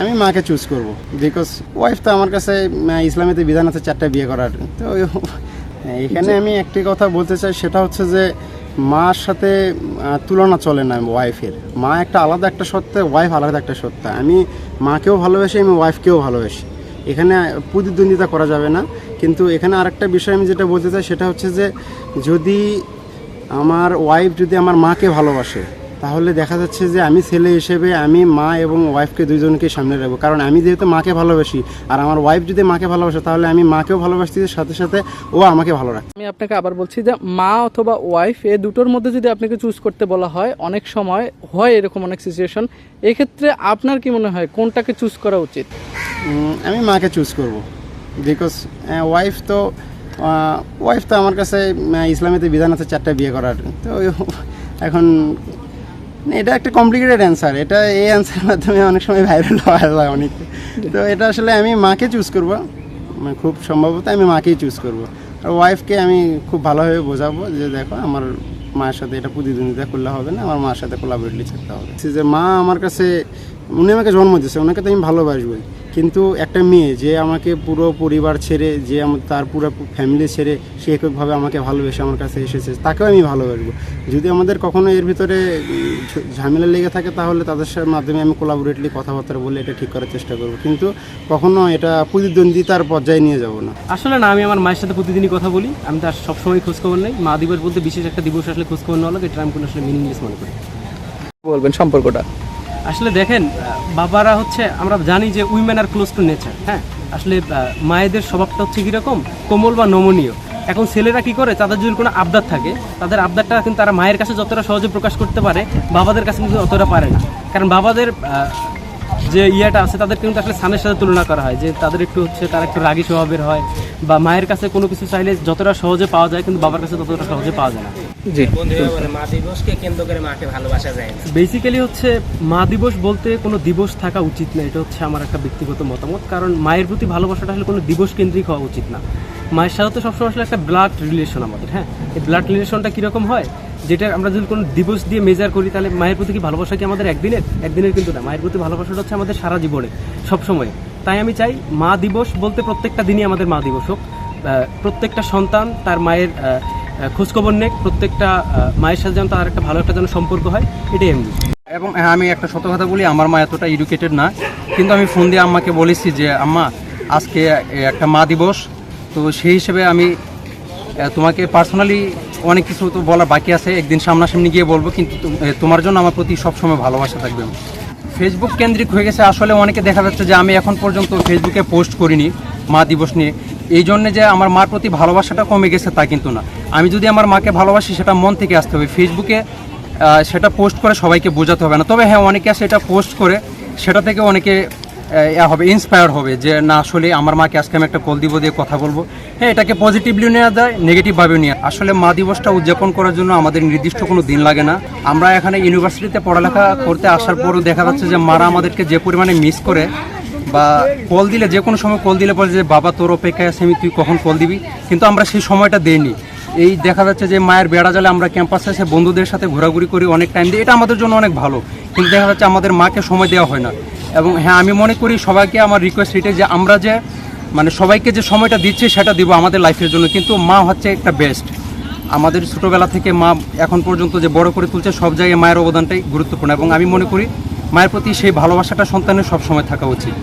আমি মাকে চুজ করব। বিকজ ওয়াইফ তো আমার কাছে ইসলামেতে বিধান আছে চারটা বিয়ে করার। তো এখানে আমি একটি কথা বলতে চাই, সেটা হচ্ছে যে মার সাথে তুলনা চলে না ওয়াইফের মা একটা আলাদা একটা সত্তা ওয়াইফ আলাদা একটা সত্তা। আমি মাকেও ভালোবাসি, আমি ওয়াইফকেও ভালোবাসি। এখানে প্রতিদ্বন্দ্বিতা করা যাবে না। কিন্তু এখানে আরেকটা বিষয় আমি যেটা বলতে চাই, সেটা হচ্ছে যে যদি আমার ওয়াইফ যদি আমার মাকে ভালোবাসে তাহলে দেখা যাচ্ছে যে আমি ছেলে হিসেবে আমি মা এবং ওয়াইফকে দুইজনকে সামনে রাখব। কারণ আমি যেহেতু মাকে ভালোবাসি আর আমার ওয়াইফ যদি মাকে ভালোবাসে তাহলে আমি মাকেও ভালোবাসছি সাথে সাথে ও আমাকে ভালো রাখে আমি আপনাকে আবার বলছি যে মা অথবা ওয়াইফ এ দুটোর মধ্যে যদি আপনাকে চুজ করতে বলা হয় অনেক সময় হয় এরকম অনেক সিচুয়েশন এক্ষেত্রে আপনার কি মনে হয় কোনটাকে চুজ করা উচিত? আমি মাকে চুজ করব। বিকজ ওয়াইফ তো ওয়াইফ তো আমার কাছে ইসলামেতে বিধান আছে চারটা বিয়ে করার। তো এখন এটা একটা কমপ্লিকেটেড অ্যান্সার এটা এই অ্যান্সারের মাধ্যমে অনেক সময় ভাইরাল যায় অনেক। তো এটা আসলে আমি মাকে চুজ করব। মানে খুব সম্ভবত আমি মাকেই চুজ করব। আর ওয়াইফকে আমি খুব ভালোভাবে বোঝাবো যে, দেখো, আমার মায়ের সাথে এটা প্রতিদ্বন্দ্বিতা করলে হবে না, আমার মার সাথে কোলাবরেটলি থাকতে হবে। যে মা আমার কাছে উনি আমাকে জন্ম দিয়েছে ওনাকে তো আমি ভালোবাসবই। কিন্তু একটা মেয়ে যে আমাকে পুরো পরিবার ছেড়ে যে আমার তার পুরো ফ্যামিলি ছেড়ে সে এককভাবে আমাকে ভালোবেসে আমার কাছে এসেছে তাকেও আমি ভালোবাসবো। যদি আমাদের কখনো এর ভিতরে ঝামেলা লেগে থাকে তাহলে তাদের সাথে মাধ্যমে আমি কোলাবোরেটলি কথাবার্তা বলে এটা ঠিক করার চেষ্টা করব। কিন্তু কখনো এটা প্রতিদ্বন্দ্বিতার পর্যায়ে নিয়ে যাব না। আসলে না আমি আমার মায়ের সাথে প্রতিদিনই কথা বলি। আমি তার সবসময় খোঁজখবর নেই। মা দিবস বলতে বিশেষ একটা দিবস আসলে খোঁজখবর নেওয়া লাগে এটা আমি কোনো আসলে মিনিংলেস মনে করি বলবেন সম্পর্কটা? আসলে দেখেন বাবারা হচ্ছে, আমরা জানি যে women are close to nature হ্যাঁ? আসলে মায়েদের স্বভাবটা হচ্ছে কীরকম? কোমল বা নমনীয়। এখন ছেলেরা কি করে? তাদের যদি কোনো আবদার থাকে, তাদের আবদারটা কিন্তু তারা মায়ের কাছে যতটা সহজে প্রকাশ করতে পারে, বাবাদের কাছে কিন্তু অতটা পারে না। কারণ বাবাদের যে ইয়েটা আছে তাদের কিন্তু আসলে সানের সাথে তুলনা করা হয়, যে তাদের একটু হচ্ছে, তারা একটু রাগী স্বভাবের হয়, বা মায়ের কাছে কোনো কিছু চাইলে যতটা সহজে পাওয়া যায়, কিন্তু বাবার কাছে ততটা সহজে পাওয়া যায় না। জি। বন্ধুরা মা দিবসকে কেন্দ্র করে মাকে ভালোবাসা যায় না। বেসিক্যালি হচ্ছে মা দিবস বলতে কোনো দিবস থাকা উচিত না এটা হচ্ছে আমার একটা ব্যক্তিগত মতামত। কারণ মায়ের প্রতি ভালোবাসাটা আসলে কোনো দিবস কেন্দ্রিক হওয়া উচিত না। মায়ের সাথে তো সবসময় আসলে একটা ব্লাড রিলেশন আমাদের হ্যাঁ? এই ব্লাড রিলেশনটা কীরকম হয়? যেটা আমরা যদি কোনো দিবস দিয়ে মেজার করি তাহলে মায়ের প্রতি কি ভালোবাসা কি আমাদের একদিনের? একদিনের কিন্তু না। মায়ের প্রতি ভালোবাসাটা হচ্ছে আমাদের সারা জীবনে সবসময়। তাই আমি চাই মা দিবস বলতে প্রত্যেকটা দিনই আমাদের মা দিবস হোক। প্রত্যেকটা সন্তান তার মায়ের খোঁজখবর নেক, প্রত্যেকটা মায়ের সাথে যেন তার একটা ভালো একটা যেন সম্পর্ক হয়, এটাই এমনি এবং হ্যাঁ আমি একটা সত্য কথা বলি, আমার মা এতটা এডুকেটেড না, কিন্তু আমি ফোন দিয়ে আম্মাকে বলেছি যে, আম্মা, আজকে একটা মা দিবস, তো সেই হিসেবে আমি তোমাকে পার্সোনালি অনেক কিছু তো বলার বাকি আছে, একদিন সামনাসামনি গিয়ে বলব, কিন্তু তোমার জন্য আমার প্রতি সবসময় ভালোবাসা থাকবে। ফেসবুক কেন্দ্রিক হয়ে গেছে, আসলে অনেকে দেখা যাচ্ছে যে, আমি এখন পর্যন্ত ফেসবুকে পোস্ট করিনি, মা দিবস নিয়ে। এই জন্যে যে আমার মার প্রতি ভালোবাসাটা কমে গেছে তা কিন্তু না। আমি যদি আমার মাকে ভালোবাসি, সেটা মন থেকে আসতে হবে। ফেসবুকে সেটা পোস্ট করে সবাইকে বোঝাতে হবে না। তবে হ্যাঁ অনেকে সেটা পোস্ট করে, সেটা থেকে অনেকে হবে ইন্সপায়ার হবে যে, না, আসলে আমার মাকে আজকে আমি একটা কল দিব দিয়ে কথা বলব। হ্যাঁ এটাকে পজিটিভলি নেওয়া যায় নেগেটিভভাবে নিয়ে আসলে মা দিবসটা উদযাপন করার জন্য আমাদের নির্দিষ্ট কোনো দিন লাগে না। আমরা এখানে ইউনিভার্সিটিতে পড়ালেখা করতে আসার পরও দেখা যাচ্ছে যে, মারা আমাদেরকে যে পরিমাণে মিস করে বা কল দিলে, যে কোনো সময় কল দিলে বলে যে, বাবা, তোর অপেক্ষায় আছে, আমি তুই কখন কল দিবি? কিন্তু আমরা সেই সময়টা দেইনি। এই দেখা যাচ্ছে যে, মায়ের বেড়া জালে আমরা ক্যাম্পাসে এসে বন্ধুদের সাথে ঘোরাঘুরি করি অনেক টাইম দিই এটা আমাদের জন্য অনেক ভালো। কিন্তু দেখা যাচ্ছে আমাদের মাকে সময় দেওয়া হয় না। এবং হ্যাঁ আমি মনে করি সবাইকে আমার রিকোয়েস্ট এটাই যে, আমরা যে মানে সবাইকে যে সময়টা দিচ্ছি, সেটা দিব আমাদের লাইফের জন্য। কিন্তু মা হচ্ছে একটা বেস্ট আমাদের ছোটোবেলা থেকে মা এখন পর্যন্ত যে বড় করে তুলছে, সব জায়গায় মায়ের অবদানটাই গুরুত্বপূর্ণ। এবং আমি মনে করি, মায়ের প্রতি সেই ভালোবাসাটা সন্তানের সবসময় থাকা উচিত।